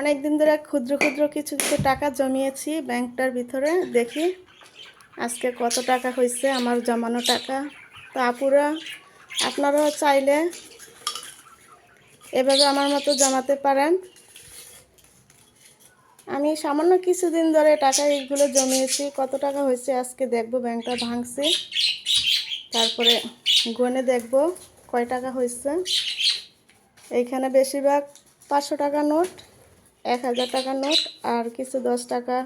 অনেক দিন ধরে ক্ষুদ্র ক্ষুদ্র কিছু কিছু টাকা জমিয়েছি ব্যাংকটার ভিতরে। দেখি আজকে কত টাকা হয়েছে আমার জমানো টাকা। তো আপুরা, আপনারাও চাইলে এভাবে আমার মতো জমাতে পারেন। আমি সামান্য কিছুদিন ধরে টাকা এইগুলো জমিয়েছি। কত টাকা হয়েছে আজকে দেখব, ব্যাংকটা ভাঙছি। তারপরে গনে দেখব কয় টাকা হয়েছে এইখানে বেশিরভাগ পাঁচশো টাকা নোট। এক হাজার টাকা নোট আর কিছু দশ টাকা,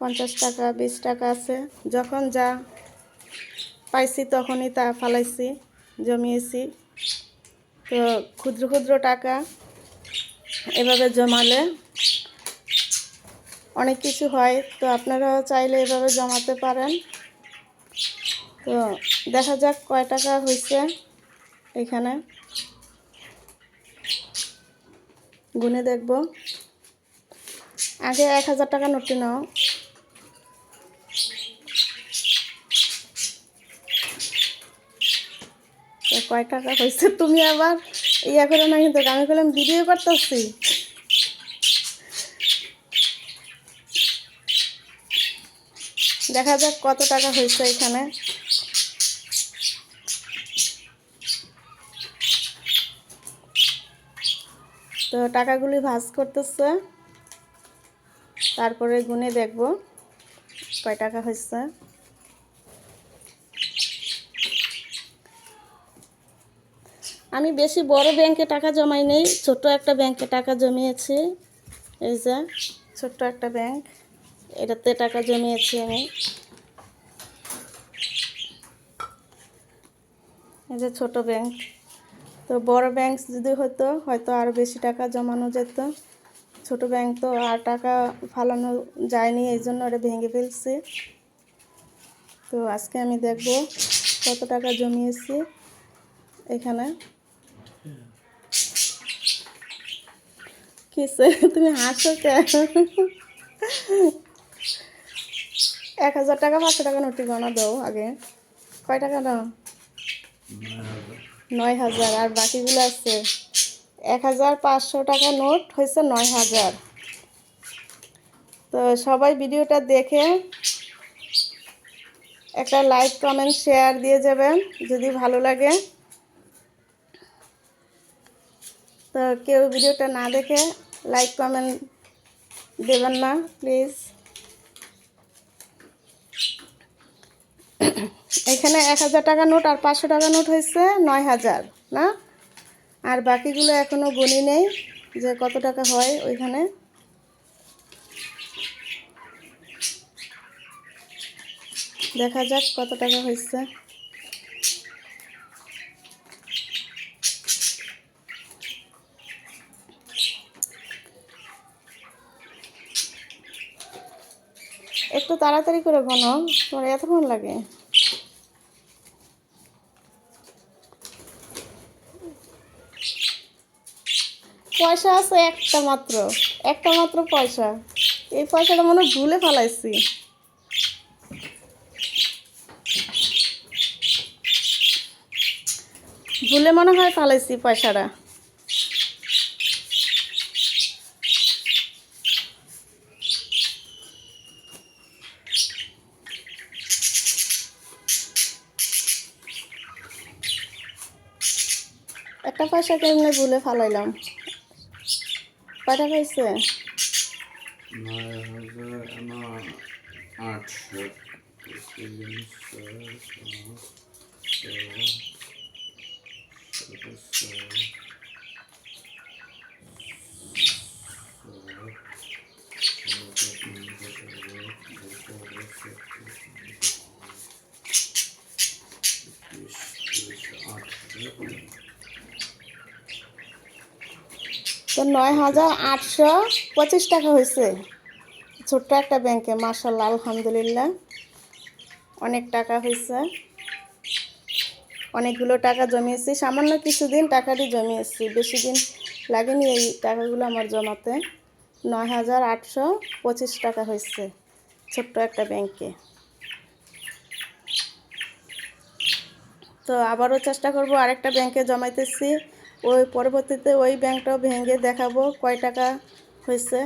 পঞ্চাশ টাকা, বিশ টাকা আছে। যখন যা পাইছি তখনই তা ফালাইছি, জমিয়েছি। তো ক্ষুদ্র ক্ষুদ্র টাকা এভাবে জমালে অনেক কিছু হয়। তো আপনারাও চাইলে এভাবে জমাতে পারেন। তো দেখা যাক কয় টাকা হয়েছে এখানে। গুনে দেখব। আগে এক হাজার টাকা নোটটি নাও। কয় টাকা হয়েছে তুমি আবার? ইয়া করে না কিন্তু আমি করলাম ভিডিও করতেছি। দেখা যাক কত টাকা হয়েছে এখানে। তো টাকাগুলি ভাজ করতেছে। তারপরে গুনে দেখব কয় টাকা হয়েছে। আমি বেশি বড় ব্যাংকে টাকা জমাই নেই, ছোট একটা ব্যাংকে টাকা জমিয়েছি। এই যে, ছোট্ট একটা ব্যাংক, এটাতে টাকা জমিয়েছি আমি। এই যে ছোট ব্যাংক, তো বড় ব্যাংক যদি হতো, হয়তো আরও বেশি টাকা জমানো যেত। ছোট ব্যাংক তো আর টাকা ফালানো যায়নি এই জন্য ওটা ভেঙে ফেলছি। তো আজকে আমি দেখব কত টাকা জমিয়েছি এখানে। কিসে তুমি হাসো কেন? এক হাজার টাকা পাঁচশো টাকা নোটি গণা দাও আগে। কয় টাকা দাও? নয় হাজার আর বাকিগুলো আছে? এক হাজার পাঁচশো টাকা নোট হয়েছে নয় হাজার। তো সবাই ভিডিওটা দেখে একটা লাইক, কমেন্ট, শেয়ার দিয়ে যাবেন যদি ভালো লাগে। তো কেউ ভিডিওটা না দেখে লাইক, কমেন্ট দেবেন না, প্লিজ। এখানে এক হাজার টাকা নোট আর পাঁচশো টাকা নোট হয়েছে নয় হাজার, না? আর বাকিগুলো এখনও গুনি নেই, যে কত টাকা হয় ওইখানে। দেখা যাক কত টাকা হয়েছে। একটু তাড়াতাড়ি করে গনো তোমার এতক্ষণ লাগে? পয়সা আছে একটা মাত্র একটা মাত্র পয়সা। এই পয়সাটা মনে ভুলে ফেলাইছি। ভুলে মনে হয় ফালাইছি পয়সাটা। একটা পয়সা কেমনে ভুলে ফালাইলাম? কয়টা পাইছে নয় হাজার না আটশো তিন ছয় তো নয় হাজার আটশো পঁচিশ টাকা হয়েছে। ছোট্ট একটা ব্যাংকে মার্শাল্লাহ আলহামদুলিল্লাহ। অনেক টাকা হয়েছে। অনেকগুলো টাকা জমিয়েছি। সামান্য কিছুদিন টাকাটি জমিয়েছি। বেশি দিন লাগেনি এই টাকাগুলো আমার জমাতে। নয় হাজার আটশো পঁচিশ টাকা হয়েছে ছোট্ট একটা ব্যাংকে। তো আবারও চেষ্টা করব আরেকটা ব্যাংকে জমাইতেছি। ওই পরবর্তীতে ওই ব্যাংকটাও ভেঙে দেখাবো কয় টাকা হয়েছে।